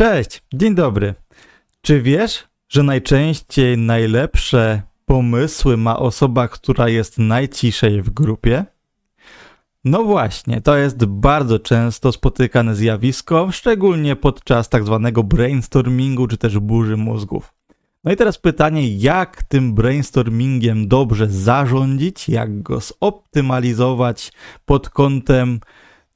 Cześć, dzień dobry. Czy wiesz, że najczęściej najlepsze pomysły ma osoba, która jest najciszej w grupie? No właśnie, to jest bardzo często spotykane zjawisko, szczególnie podczas tak zwanego brainstormingu czy też burzy mózgów. No i teraz pytanie, jak tym brainstormingiem dobrze zarządzić, jak go zoptymalizować pod kątem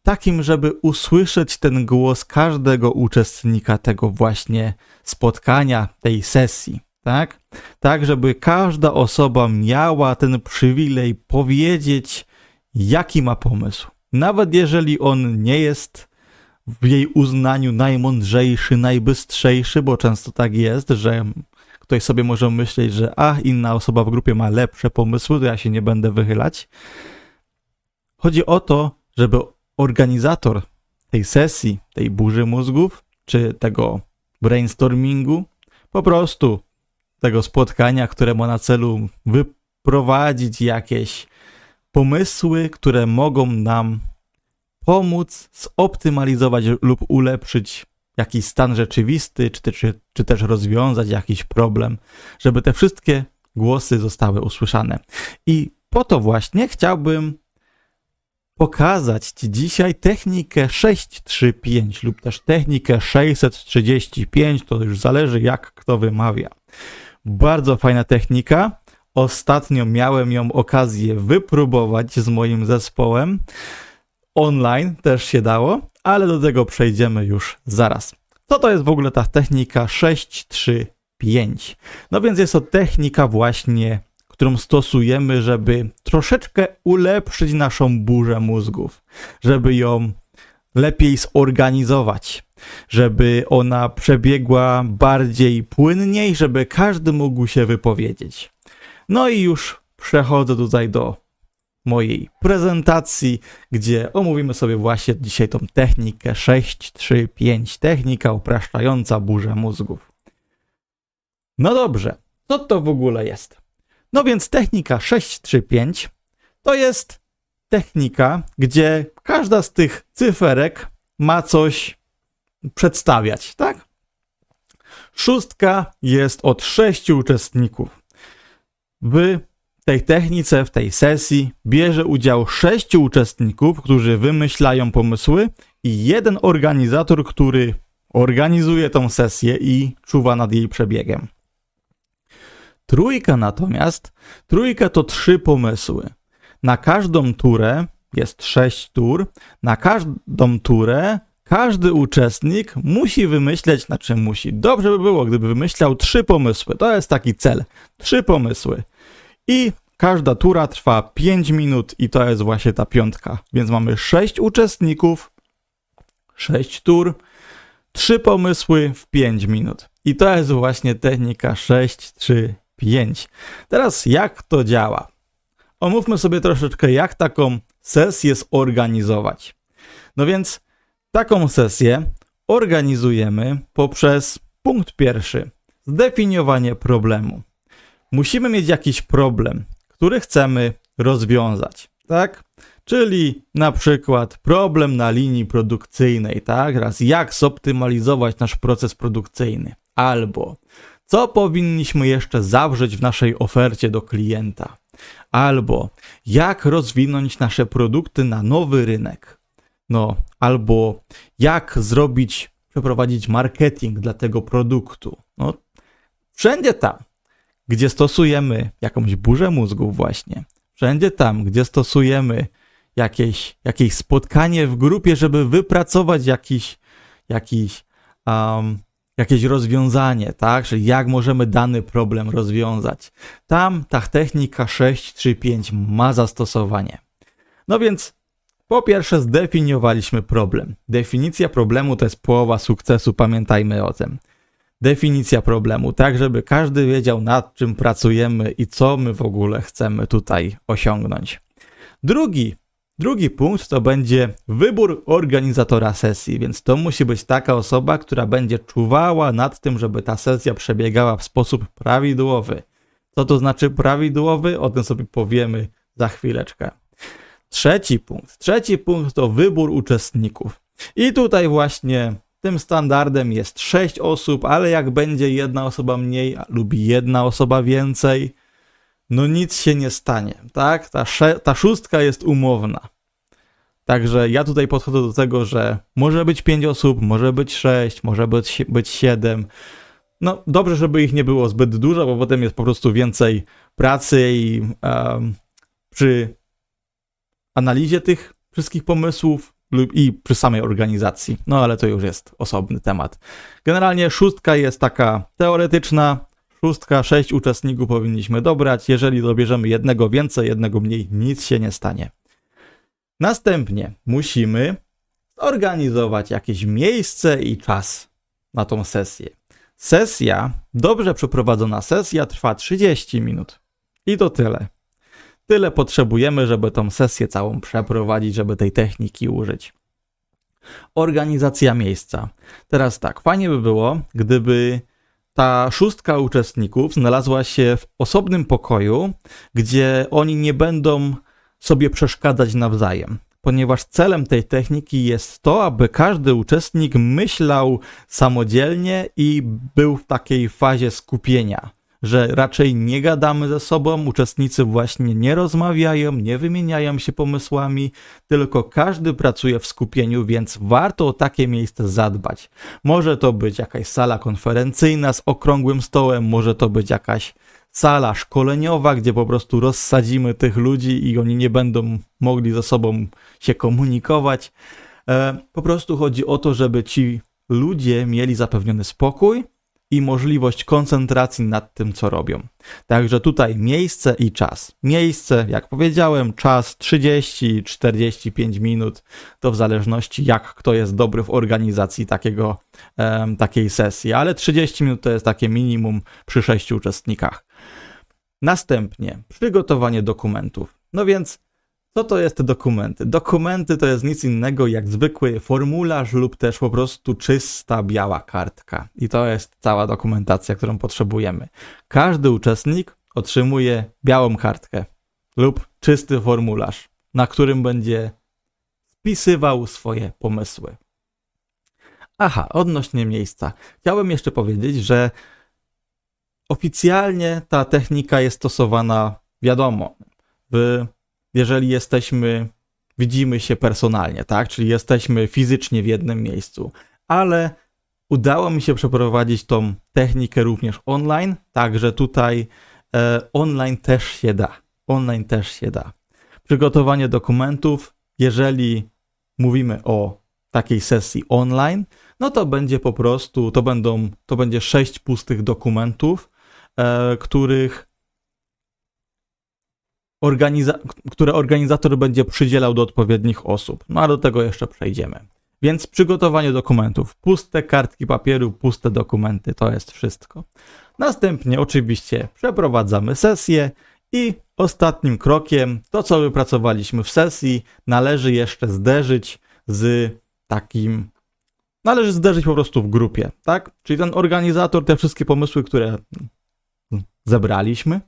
takim, żeby usłyszeć ten głos każdego uczestnika tego właśnie spotkania, tej sesji, tak? Tak, żeby każda osoba miała ten przywilej powiedzieć, jaki ma pomysł. Nawet jeżeli on nie jest w jej uznaniu najmądrzejszy, najbystrzejszy, bo często tak jest, że ktoś sobie może myśleć, że a, inna osoba w grupie ma lepsze pomysły, to ja się nie będę wychylać. Chodzi o to, żeby organizator tej sesji, tej burzy mózgów, czy tego brainstormingu, po prostu tego spotkania, które ma na celu wyprowadzić jakieś pomysły, które mogą nam pomóc zoptymalizować lub ulepszyć jakiś stan rzeczywisty, czy, czy, czy też rozwiązać jakiś problem, żeby te wszystkie głosy zostały usłyszane. I po to właśnie chciałbym pokazać Ci dzisiaj technikę 635 lub też technikę 635, to już zależy jak kto wymawia. Bardzo fajna technika. Ostatnio miałem ją okazję wypróbować z moim zespołem. Online też się dało, ale do tego przejdziemy już zaraz. Co to jest w ogóle ta technika 635? No więc jest to technika właśnie którą stosujemy, żeby troszeczkę ulepszyć naszą burzę mózgów, żeby ją lepiej zorganizować, żeby ona przebiegła bardziej płynniej, żeby każdy mógł się wypowiedzieć. No i już przechodzę tutaj do mojej prezentacji, gdzie omówimy sobie właśnie dzisiaj tą technikę 635, technika upraszczająca burzę mózgów. No dobrze, co to w ogóle jest? No więc technika 635 to jest technika, gdzie każda z tych cyferek ma coś przedstawiać, tak? Szóstka jest od sześciu uczestników. W tej technice, w tej sesji bierze udział sześciu uczestników, którzy wymyślają pomysły i jeden organizator, który organizuje tą sesję i czuwa nad jej przebiegiem. Trójka natomiast, trójka to trzy pomysły. Na każdą turę jest sześć tur, na każdą turę każdy uczestnik musi wymyśleć, znaczy musi, dobrze by było, gdyby wymyślał trzy pomysły. To jest taki cel. Trzy pomysły. I każda tura trwa 5 minut i to jest właśnie ta piątka. Więc mamy sześć uczestników, sześć tur, trzy pomysły w 5 minut. I to jest właśnie technika 6, 3, 5. Teraz jak to działa? Omówmy sobie troszeczkę, jak taką sesję zorganizować. No więc taką sesję organizujemy poprzez punkt pierwszy zdefiniowanie problemu. Musimy mieć jakiś problem, który chcemy rozwiązać, tak? Czyli na przykład problem na linii produkcyjnej, tak? Raz jak zoptymalizować nasz proces produkcyjny, albo co powinniśmy jeszcze zawrzeć w naszej ofercie do klienta? Albo jak rozwinąć nasze produkty na nowy rynek? No, albo jak zrobić, przeprowadzić marketing dla tego produktu? No, wszędzie tam, gdzie stosujemy jakąś burzę mózgów właśnie, wszędzie tam, gdzie stosujemy jakieś, jakieś spotkanie w grupie, żeby wypracować jakiś, jakiś um, jakieś rozwiązanie, tak? Czyli jak możemy dany problem rozwiązać. Tam ta technika 635 ma zastosowanie. No więc po pierwsze zdefiniowaliśmy problem. Definicja problemu to jest połowa sukcesu, pamiętajmy o tym. Definicja problemu, tak żeby każdy wiedział nad czym pracujemy i co my w ogóle chcemy tutaj osiągnąć. Drugi Drugi punkt to będzie wybór organizatora sesji, więc to musi być taka osoba, która będzie czuwała nad tym, żeby ta sesja przebiegała w sposób prawidłowy. Co to znaczy prawidłowy? O tym sobie powiemy za chwileczkę. Trzeci punkt. Trzeci punkt to wybór uczestników. I tutaj właśnie Tym standardem jest 6 osób, ale jak będzie jedna osoba mniej lub jedna osoba więcej, no nic się nie stanie, tak? Ta, ta szóstka jest umowna. Także ja tutaj podchodzę do tego, że może być 5 osób, może być 6, może być, być 7. No dobrze, żeby ich nie było zbyt dużo, bo potem jest po prostu więcej pracy i um, przy analizie tych wszystkich pomysłów lub i przy samej organizacji. No ale to już jest osobny temat. Generalnie szóstka jest taka teoretyczna. Szóstka, sześć uczestników powinniśmy dobrać. Jeżeli dobierzemy jednego więcej, jednego mniej, nic się nie stanie. Następnie musimy zorganizować jakieś miejsce i czas na tą sesję. Sesja, dobrze przeprowadzona sesja trwa 30 minut. I to tyle. Tyle potrzebujemy, żeby tą sesję całą przeprowadzić, żeby tej techniki użyć. Organizacja miejsca. Teraz tak, fajnie by było, gdyby ta szóstka uczestników znalazła się w osobnym pokoju, gdzie oni nie będą sobie przeszkadzać nawzajem. Ponieważ celem tej techniki jest to, aby każdy uczestnik myślał samodzielnie i był w takiej fazie skupienia że raczej nie gadamy ze sobą, uczestnicy właśnie nie rozmawiają, nie wymieniają się pomysłami, tylko każdy pracuje w skupieniu, więc warto o takie miejsce zadbać. Może to być jakaś sala konferencyjna z okrągłym stołem, może to być jakaś sala szkoleniowa, gdzie po prostu rozsadzimy tych ludzi i oni nie będą mogli ze sobą się komunikować. E, po prostu chodzi o to, żeby ci ludzie mieli zapewniony spokój, i możliwość koncentracji nad tym, co robią. Także tutaj miejsce i czas. Miejsce, jak powiedziałem, czas 30-45 minut, to w zależności jak kto jest dobry w organizacji takiego, um, takiej sesji, ale 30 minut to jest takie minimum przy 6 uczestnikach. Następnie przygotowanie dokumentów. No więc co to jest te dokumenty? Dokumenty to jest nic innego jak zwykły formularz lub też po prostu czysta biała kartka. I to jest cała dokumentacja, którą potrzebujemy. Każdy uczestnik otrzymuje białą kartkę lub czysty formularz, na którym będzie spisywał swoje pomysły. Aha, odnośnie miejsca. Chciałem jeszcze powiedzieć, że oficjalnie ta technika jest stosowana, wiadomo, w jeżeli jesteśmy, widzimy się personalnie, tak? Czyli jesteśmy fizycznie w jednym miejscu. Ale udało mi się przeprowadzić tą technikę również online, także tutaj e, online też się da. Online też się da. Przygotowanie dokumentów, jeżeli mówimy o takiej sesji online, no to będzie po prostu, to będą, to będzie sześć pustych dokumentów, e, których organiza które organizator będzie przydzielał do odpowiednich osób. No a do tego jeszcze przejdziemy. Więc przygotowanie dokumentów, puste kartki papieru, puste dokumenty, to jest wszystko. Następnie oczywiście przeprowadzamy sesję i ostatnim krokiem, to co wypracowaliśmy w sesji, należy jeszcze zderzyć z takim, należy zderzyć po prostu w grupie, tak? Czyli ten organizator, te wszystkie pomysły, które zebraliśmy,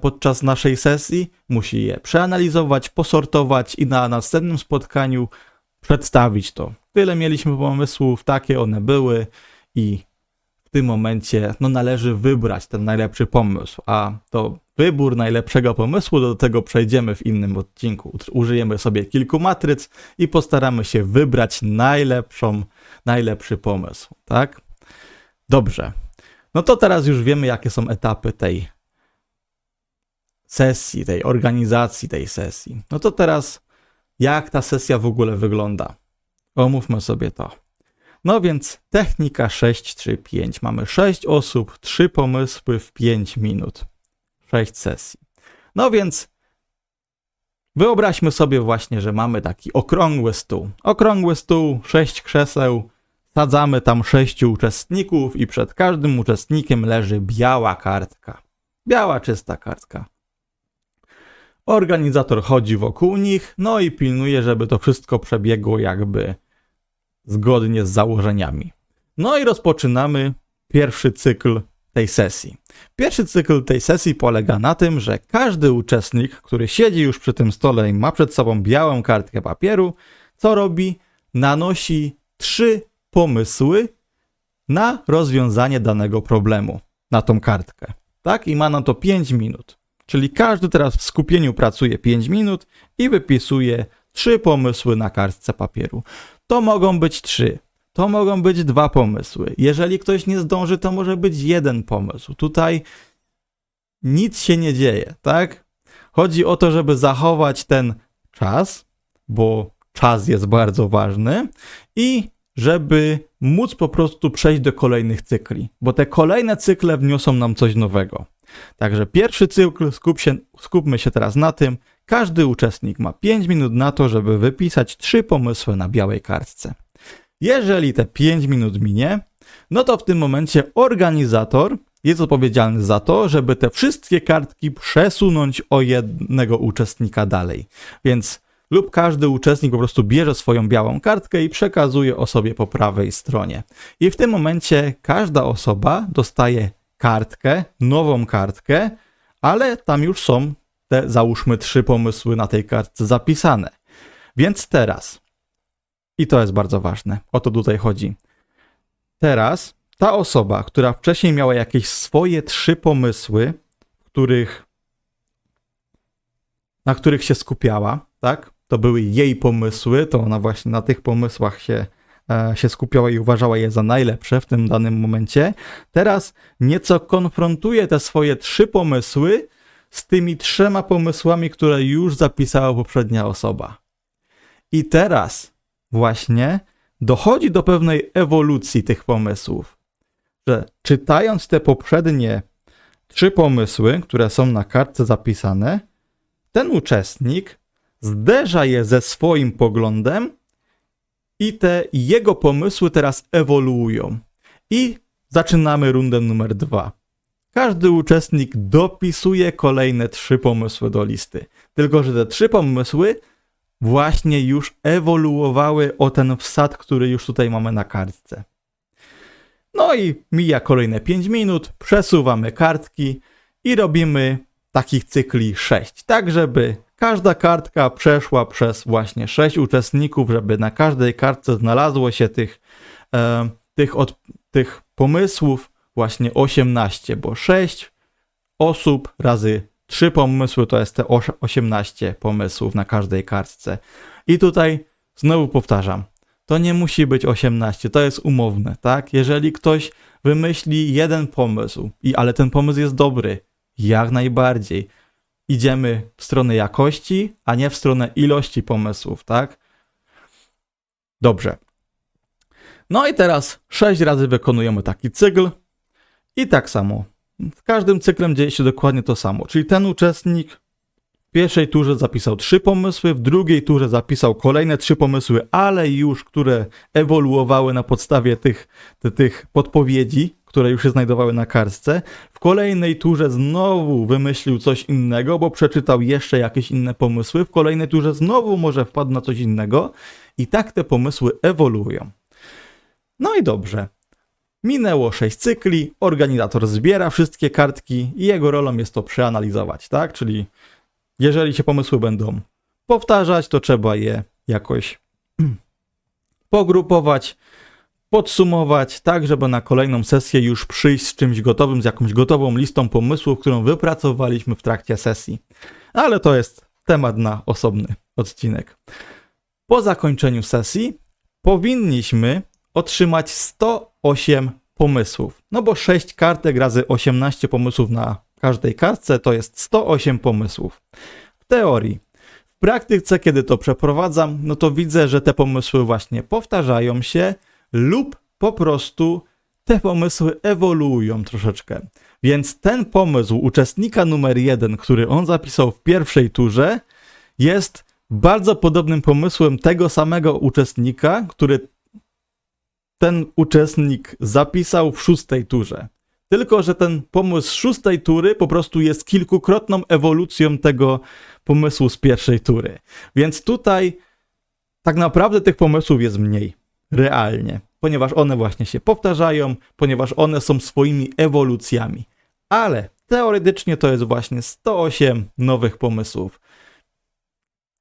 podczas naszej sesji, musi je przeanalizować, posortować i na następnym spotkaniu przedstawić to. Tyle mieliśmy pomysłów, takie one były i w tym momencie no, należy wybrać ten najlepszy pomysł, a to wybór najlepszego pomysłu, do tego przejdziemy w innym odcinku. Użyjemy sobie kilku matryc i postaramy się wybrać najlepszą, najlepszy pomysł, tak? Dobrze. No to teraz już wiemy, jakie są etapy tej sesji, tej organizacji tej sesji. No to teraz, jak ta sesja w ogóle wygląda? Omówmy sobie to. No więc technika 635. Mamy 6 osób, 3 pomysły w 5 minut. 6 sesji. No więc wyobraźmy sobie właśnie, że mamy taki okrągły stół. Okrągły stół, 6 krzeseł, sadzamy tam 6 uczestników i przed każdym uczestnikiem leży biała kartka. Biała, czysta kartka. Organizator chodzi wokół nich, no i pilnuje, żeby to wszystko przebiegło jakby zgodnie z założeniami. No i rozpoczynamy pierwszy cykl tej sesji. Pierwszy cykl tej sesji polega na tym, że każdy uczestnik, który siedzi już przy tym stole i ma przed sobą białą kartkę papieru, co robi? Nanosi trzy pomysły na rozwiązanie danego problemu na tą kartkę. Tak? I ma na to 5 minut. Czyli każdy teraz w skupieniu pracuje 5 minut i wypisuje trzy pomysły na kartce papieru. To mogą być trzy, to mogą być dwa pomysły. Jeżeli ktoś nie zdąży, to może być jeden pomysł. Tutaj nic się nie dzieje, tak? Chodzi o to, żeby zachować ten czas, bo czas jest bardzo ważny i żeby móc po prostu przejść do kolejnych cykli, bo te kolejne cykle wniosą nam coś nowego. Także pierwszy cykl, skup się, skupmy się teraz na tym. Każdy uczestnik ma 5 minut na to, żeby wypisać trzy pomysły na białej kartce. Jeżeli te 5 minut minie, no to w tym momencie organizator jest odpowiedzialny za to, żeby te wszystkie kartki przesunąć o jednego uczestnika dalej. Więc lub każdy uczestnik po prostu bierze swoją białą kartkę i przekazuje osobie po prawej stronie. I w tym momencie każda osoba dostaje kartkę, nową kartkę, ale tam już są te załóżmy trzy pomysły na tej kartce zapisane. Więc teraz, i to jest bardzo ważne, o to tutaj chodzi. Teraz ta osoba, która wcześniej miała jakieś swoje trzy pomysły, których, na których się skupiała, tak? To były jej pomysły, to ona właśnie na tych pomysłach się, się skupiała i uważała je za najlepsze w tym danym momencie. Teraz nieco konfrontuje te swoje trzy pomysły z tymi trzema pomysłami, które już zapisała poprzednia osoba. I teraz właśnie dochodzi do pewnej ewolucji tych pomysłów że czytając te poprzednie trzy pomysły, które są na kartce zapisane, ten uczestnik zderza je ze swoim poglądem i te jego pomysły teraz ewoluują. I zaczynamy rundę numer dwa. Każdy uczestnik dopisuje kolejne trzy pomysły do listy. Tylko, że te trzy pomysły właśnie już ewoluowały o ten wsad, który już tutaj mamy na kartce. No i mija kolejne 5 minut, przesuwamy kartki i robimy takich cykli 6, tak żeby każda kartka przeszła przez właśnie 6 uczestników, żeby na każdej kartce znalazło się tych, e, tych, od, tych pomysłów właśnie 18, bo 6 osób razy 3 pomysły to jest te 18 pomysłów na każdej kartce. I tutaj znowu powtarzam, to nie musi być 18, to jest umowne, tak? Jeżeli ktoś wymyśli jeden pomysł, i ale ten pomysł jest dobry, jak najbardziej. Idziemy w stronę jakości, a nie w stronę ilości pomysłów, tak? Dobrze. No i teraz 6 razy wykonujemy taki cykl i tak samo. W każdym cyklem dzieje się dokładnie to samo, czyli ten uczestnik w pierwszej turze zapisał trzy pomysły, w drugiej turze zapisał kolejne trzy pomysły, ale już które ewoluowały na podstawie tych, tych podpowiedzi, które już się znajdowały na kartce. W kolejnej turze znowu wymyślił coś innego, bo przeczytał jeszcze jakieś inne pomysły. W kolejnej turze znowu może wpadł na coś innego i tak te pomysły ewoluują. No i dobrze. Minęło 6 cykli, organizator zbiera wszystkie kartki i jego rolą jest to przeanalizować, tak? Czyli jeżeli się pomysły będą powtarzać, to trzeba je jakoś pogrupować, podsumować, tak żeby na kolejną sesję już przyjść z czymś gotowym, z jakąś gotową listą pomysłów, którą wypracowaliśmy w trakcie sesji. Ale to jest temat na osobny odcinek. Po zakończeniu sesji powinniśmy otrzymać 108 pomysłów. No bo 6 kartek razy 18 pomysłów na każdej kartce to jest 108 pomysłów. W teorii. W praktyce, kiedy to przeprowadzam, no to widzę, że te pomysły właśnie powtarzają się lub po prostu te pomysły ewoluują troszeczkę. Więc ten pomysł uczestnika numer jeden, który on zapisał w pierwszej turze, jest bardzo podobnym pomysłem tego samego uczestnika, który ten uczestnik zapisał w szóstej turze. Tylko, że ten pomysł szóstej tury po prostu jest kilkukrotną ewolucją tego pomysłu z pierwszej tury. Więc tutaj tak naprawdę tych pomysłów jest mniej, realnie, ponieważ one właśnie się powtarzają, ponieważ one są swoimi ewolucjami. Ale teoretycznie to jest właśnie 108 nowych pomysłów.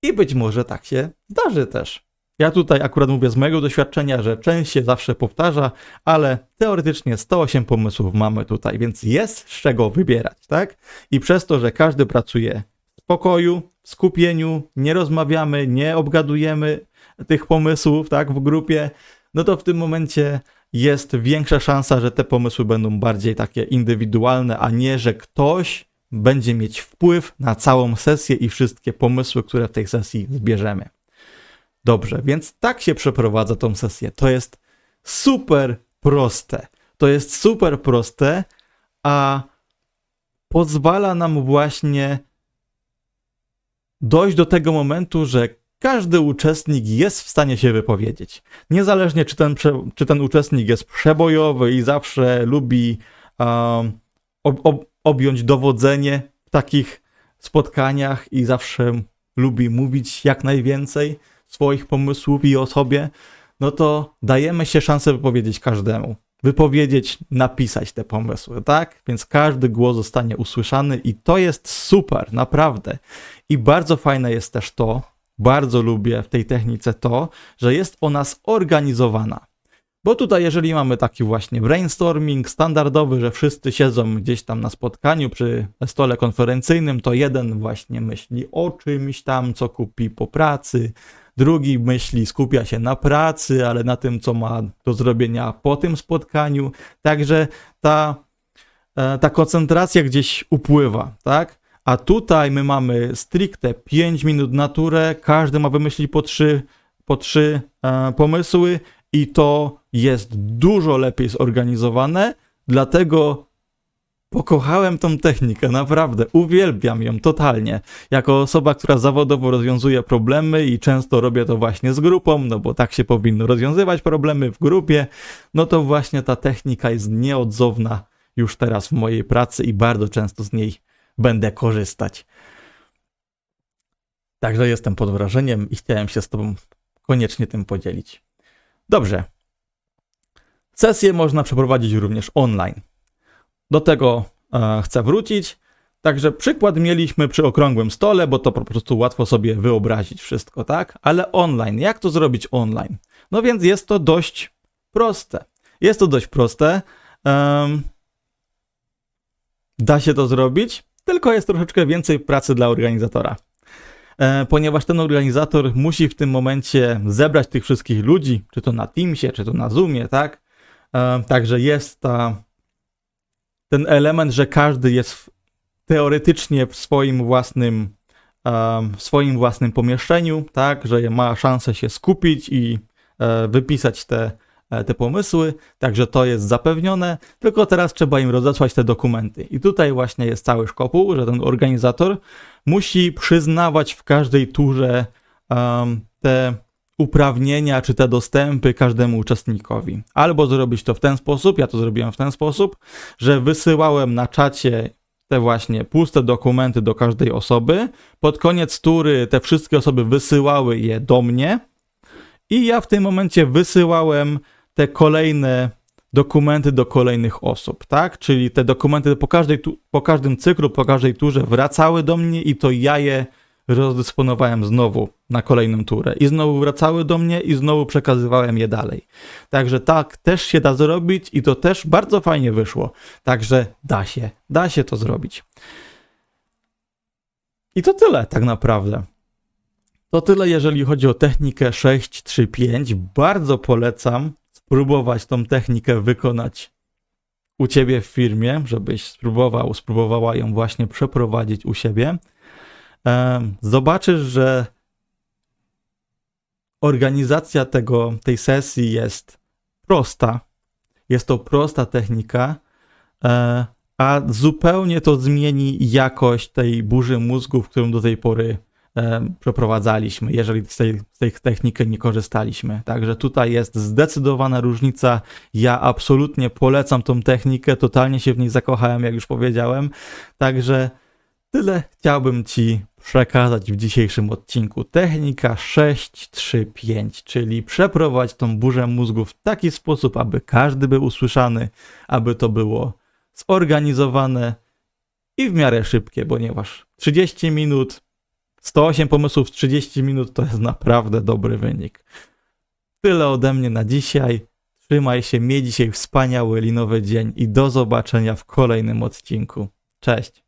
I być może tak się zdarzy też. Ja tutaj akurat mówię z mojego doświadczenia, że część się zawsze powtarza, ale teoretycznie 108 pomysłów mamy tutaj, więc jest z czego wybierać, tak? I przez to, że każdy pracuje w spokoju, w skupieniu, nie rozmawiamy, nie obgadujemy tych pomysłów, tak, w grupie, no to w tym momencie jest większa szansa, że te pomysły będą bardziej takie indywidualne, a nie, że ktoś będzie mieć wpływ na całą sesję i wszystkie pomysły, które w tej sesji zbierzemy. Dobrze, więc tak się przeprowadza tą sesję. To jest super proste. To jest super proste, a pozwala nam właśnie dojść do tego momentu, że każdy uczestnik jest w stanie się wypowiedzieć. Niezależnie, czy ten, czy ten uczestnik jest przebojowy i zawsze lubi um, ob, ob, objąć dowodzenie w takich spotkaniach i zawsze lubi mówić jak najwięcej swoich pomysłów i o sobie, no to dajemy się szansę wypowiedzieć każdemu. Wypowiedzieć, napisać te pomysły, tak? Więc każdy głos zostanie usłyszany i to jest super, naprawdę. I bardzo fajne jest też to, bardzo lubię w tej technice to, że jest ona zorganizowana. Bo tutaj, jeżeli mamy taki właśnie brainstorming standardowy, że wszyscy siedzą gdzieś tam na spotkaniu przy stole konferencyjnym, to jeden właśnie myśli o czymś tam, co kupi po pracy, drugi myśli, skupia się na pracy, ale na tym, co ma do zrobienia po tym spotkaniu. Także ta, e, ta koncentracja gdzieś upływa, tak? A tutaj my mamy stricte 5 minut na turę, każdy ma wymyślić po trzy, po trzy e, pomysły i to jest dużo lepiej zorganizowane, dlatego pokochałem tą technikę, naprawdę, uwielbiam ją totalnie. Jako osoba, która zawodowo rozwiązuje problemy i często robię to właśnie z grupą, no bo tak się powinno rozwiązywać problemy w grupie, no to właśnie ta technika jest nieodzowna już teraz w mojej pracy i bardzo często z niej będę korzystać. Także jestem pod wrażeniem i chciałem się z Tobą koniecznie tym podzielić. Dobrze. Sesję można przeprowadzić również online. Do tego e, chcę wrócić. Także przykład mieliśmy przy okrągłym stole, bo to po prostu łatwo sobie wyobrazić wszystko, tak? Ale online, jak to zrobić online? No więc jest to dość proste. Jest to dość proste. Um, da się to zrobić, tylko jest troszeczkę więcej pracy dla organizatora. E, ponieważ ten organizator musi w tym momencie zebrać tych wszystkich ludzi, czy to na Teamsie, czy to na Zoomie, tak? E, także jest ta, ten element, że każdy jest teoretycznie w swoim własnym, e, w swoim własnym pomieszczeniu, tak? Że ma szansę się skupić i wypisać te te pomysły, także to jest zapewnione, tylko teraz trzeba im rozesłać te dokumenty. I tutaj właśnie jest cały szkopuł, że ten organizator musi przyznawać w każdej turze um, te uprawnienia czy te dostępy każdemu uczestnikowi. Albo zrobić to w ten sposób, ja to zrobiłem w ten sposób, że wysyłałem na czacie te właśnie puste dokumenty do każdej osoby. Pod koniec tury te wszystkie osoby wysyłały je do mnie i ja w tym momencie wysyłałem te kolejne dokumenty do kolejnych osób, tak? Czyli te dokumenty po, każdej, po każdym cyklu, po każdej turze wracały do mnie i to ja je rozdysponowałem znowu na kolejną turę. I znowu wracały do mnie i znowu przekazywałem je dalej. Także tak też się da zrobić i to też bardzo fajnie wyszło. Także da się, da się to zrobić. I to tyle tak naprawdę. To tyle, jeżeli chodzi o technikę 635. Bardzo polecam spróbować tą technikę wykonać u ciebie w firmie, żebyś spróbował, spróbowała ją właśnie przeprowadzić u siebie. Zobaczysz, że organizacja tego, tej sesji jest prosta. Jest to prosta technika, e, a zupełnie to zmieni jakość tej burzy mózgów, którą do tej pory przeprowadzaliśmy, jeżeli z tej, z tej techniki nie korzystaliśmy. Także tutaj jest zdecydowana różnica. Ja absolutnie polecam tą technikę, totalnie się w niej zakochałem, jak już powiedziałem. Także tyle chciałbym Ci przekazać w dzisiejszym odcinku. Technika 635, czyli przeprowadź tą burzę mózgu w taki sposób, aby każdy był usłyszany, aby to było zorganizowane i w miarę szybkie, ponieważ 30 minut 108 pomysłów w 30 minut to jest naprawdę dobry wynik. Tyle ode mnie na dzisiaj. Trzymaj się, miej dzisiaj wspaniały linowy dzień i do zobaczenia w kolejnym odcinku. Cześć.